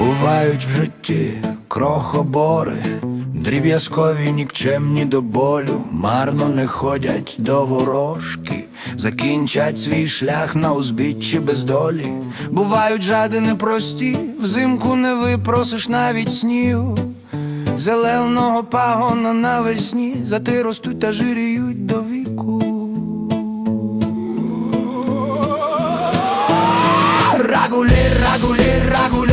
Бувають в житті крохобори, дріб'язкові нікчемні до болю, марно не ходять до ворожки, закінчать свій шлях на узбіччі без долі. Бувають жади непрості, взимку не випросиш навіть снігу. Зеленого пагона навесні, зати ростуть та жиріють до віку. Рагулі, рагулі, рагулі,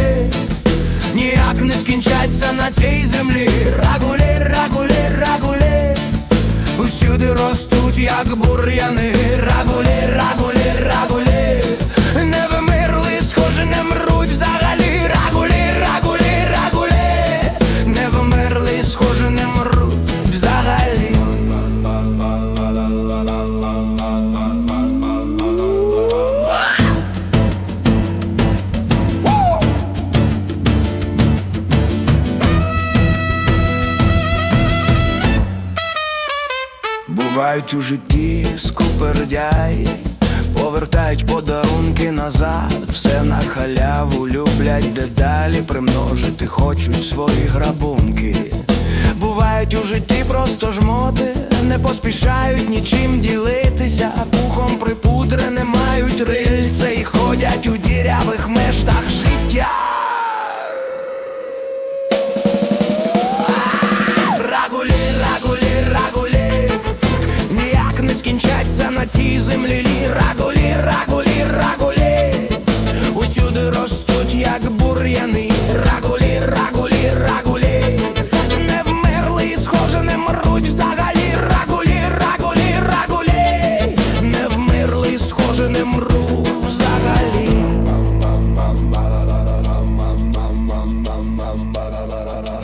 ніяк на цій землі. Рагулі, рагулі, рагулі, усюди ростуть, як бур'яни. Бувають у житті скупердяї, повертають подарунки назад, все на халяву люблять дедалі примножити, хочуть свої грабунки. Бувають у житті просто жмоти, не поспішають нічим ділитися, пухом припудрене мають рильце і ходять у на цій землі. Рагулі,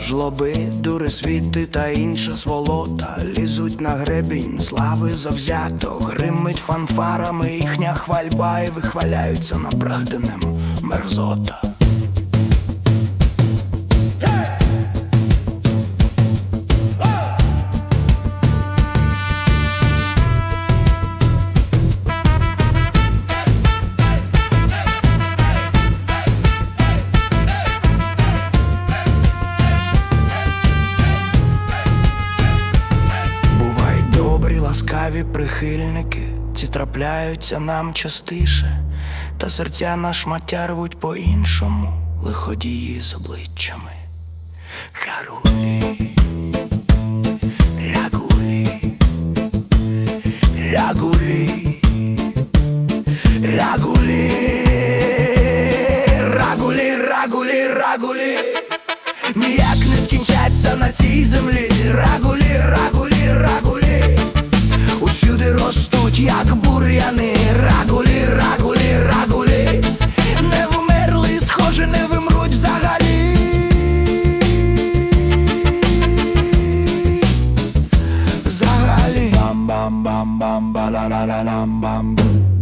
Жлоби, дури світи та інша сволота лізуть на гребінь, слави завзято, гримить фанфарами їхня хвальба і вихваляються направденим мерзота. Ласкаві прихильники, ці трапляються нам частіше, та серця на шмаття рвуть по-іншому, лиходії з обличчями. Харулі, рягулі, рягулі, рягулі, рагулі, рагулі, рагулі. Ніяк не скінчаться на цій землі рагулі, bam bam bam bam ba la la la lam bam.